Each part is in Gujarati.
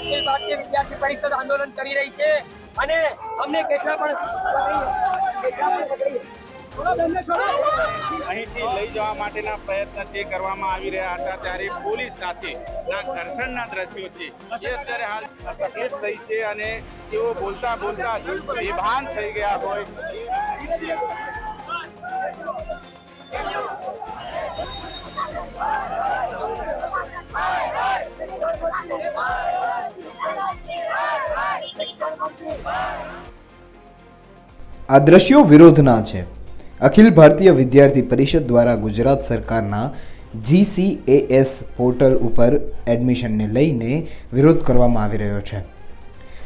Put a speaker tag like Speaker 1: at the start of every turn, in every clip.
Speaker 1: અખિલ ભારતીય વિદ્યાર્થી પરિષદ આંદોલન કરી રહી છે અને અમને કેટલા પણ
Speaker 2: અહીંથી લઈ જવા માટેના પ્રયત્ન જે કરવામાં આવી રહ્યા હતા ત્યારે પોલીસ સાથે ના ઘર્ષણના દ્રશ્યો છે. જે અત્યારે હાલ તકલીફ થઈ છે અને તેઓ બોલતા બોલતા બેભાન થઈ ગયા હોય.
Speaker 3: આ દ્રશ્યો વિરોધના છે. અખિલ ભારતીય વિદ્યાર્થી પરિષદ દ્વારા ગુજરાત સરકારના જીસીએએસ પોર્ટલ ઉપર એડમિશનને લઈને વિરોધ કરવામાં આવી રહ્યો છે.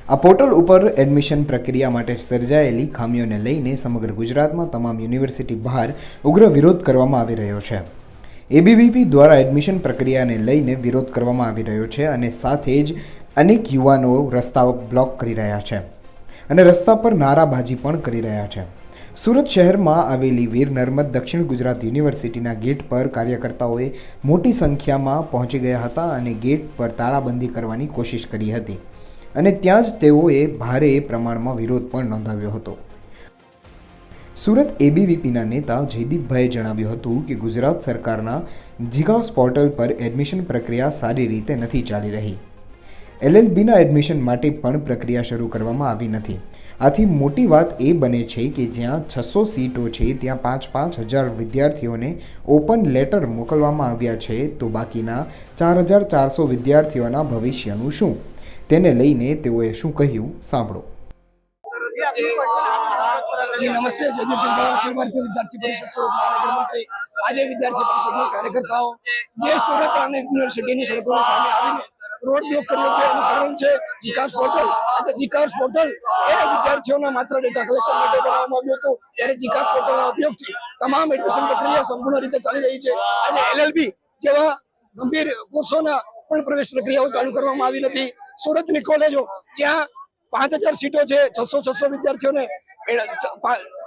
Speaker 3: આ પોર્ટલ ઉપર એડમિશન પ્રક્રિયા માટે સર્જાયેલી ખામીઓને લઈને સમગ્ર ગુજરાતમાં તમામ યુનિવર્સિટી બહાર ઉગ્ર વિરોધ કરવામાં આવી રહ્યો છે. એબીવીપી દ્વારા એડમિશન પ્રક્રિયાને લઈને વિરોધ કરવામાં આવી રહ્યો છે અને સાથે જ અનેક યુવાનો રસ્તાઓ બ્લોક કરી રહ્યા છે અને રસ્તા પર નારાબાજી પણ કરી રહ્યા છે. સુરત શહેરમાં આવેલી વીર નર્મદ દક્ષિણ ગુજરાત યુનિવર્સિટીના ગેટ પર કાર્યકર્તાઓએ મોટી સંખ્યામાં પહોંચી ગયા હતા અને ગેટ પર તાળાબંધી કરવાની કોશિશ કરી હતી. અને ત્યાં જ તેઓએ ભારે પ્રમાણમાં વિરોધ પણ નોંધાવ્યો હતો. સુરત એબીવીપીના નેતા જયદીપભાઈએ જણાવ્યું હતું કે ગુજરાત સરકારના જીગાઉસ પોર્ટલ પર એડમિશન પ્રક્રિયા સારી રીતે નથી ચાલી રહી. એલએલબીના એડમિશન માટે પણ પ્રક્રિયા શરૂ કરવામાં આવી નથી. આથી મોટી વાત એ બને છે કે જ્યાં છસો સીટો છે, ત્યાં પાંચ પાંચ હજાર વિદ્યાર્થીઓને ઓપન લેટર મોકલવામાં આવ્યા છે, તો બાકીના ચાર હજાર ચારસો વિદ્યાર્થીઓના ભવિષ્યનું શું? તેને લઈને તેઓએ શું કહ્યું? સાંભળો.
Speaker 4: આજે વિદ્યાર્થી પરિષદના કાર્યકર્તાઓ જે સુરત અને યુનિવર્સિટીની સડકોની સામે આવીને રોડ બ્લોક કર્યો છે, એનું કારણ છે જીકાસ પોર્ટલ આજે જીકાસ પોર્ટલ એ વિદ્યાર્થીઓના માત્ર ડેટા કલેક્શન માટે બનાવવામાં આવ્યું હતું. ત્યારે જીકાસ પોર્ટલના ઉપયોગથી તમામ એડમિશન પ્રક્રિયા સંપૂર્ણ રીતે ચાલી રહી છે. આજે એલએલબી જેવા ગંભીર કોર્સોના પણ પ્રવેશ પ્રક્રિયાઓ ચાલુ કરવામાં આવી નથી. સુરતની કોલેજો જ્યાં પાંચ હજાર સીટો છે, છસો છસો વિદ્યાર્થીઓને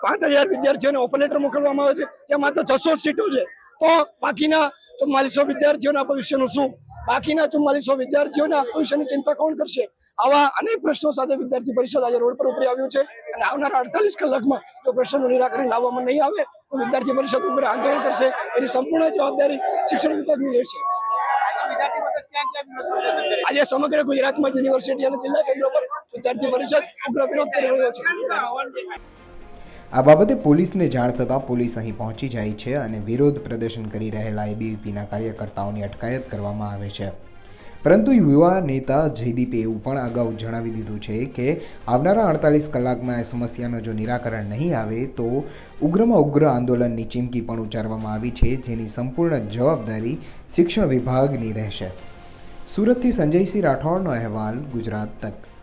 Speaker 4: પાંચ હજાર વિદ્યાર્થીઓને ઓપન લેટર મોકલવામાં આવે છે, જ્યાં માત્ર છસો સીટો છે. તો બાકીના ચુમ્માલીસો વિદ્યાર્થીઓના ભવિષ્યનું શું? બાકીના ચુમ્માલીસો વિદ્યાર્થીઓના ભવિષ્યની ચિંતા કોણ કરશે? આવા અનેક પ્રશ્નો સાથે વિદ્યાર્થી પરિષદ આજે રોડ પર ઉતરી આવ્યું છે. અને આવનારા અડતાલીસ કલાકમાં જો પ્રશ્નનું નિરાકરણ લાવવામાં નહીં આવે, તો વિદ્યાર્થી પરિષદ ઉપર આંદોલન કરશે. એની સંપૂર્ણ જવાબદારી શિક્ષણ વિભાગની રહેશે. આજે સમગ્ર ગુજરાતમાં યુનિવર્સિટી અને જિલ્લા કેન્દ્રો પર વિદ્યાર્થી પરિષદ ઉગ્ર વિરોધ કરી રહ્યો છે.
Speaker 3: આ બાબતે પોલીસને જાણ થતાં પોલીસ અહીં પહોંચી જાય છે અને વિરોધ પ્રદર્શન કરી રહેલા એબીવીપીના કાર્યકર્તાઓની અટકાયત કરવામાં આવે છે. પરંતુ યુવા નેતા જયદીપે એવું પણ અગાઉ જણાવી દીધું છે કે આવનારા અડતાલીસ કલાકમાં આ સમસ્યાનો જો નિરાકરણ નહીં આવે તો ઉગ્રમાં ઉગ્ર આંદોલનની ચીમકી પણ ઉચ્ચારવામાં આવી છે જેની સંપૂર્ણ જવાબદારી શિક્ષણ વિભાગની રહેશે. સુરતથી સંજયસિંહ રાઠોડનો અહેવાલ ગુજરાત તક.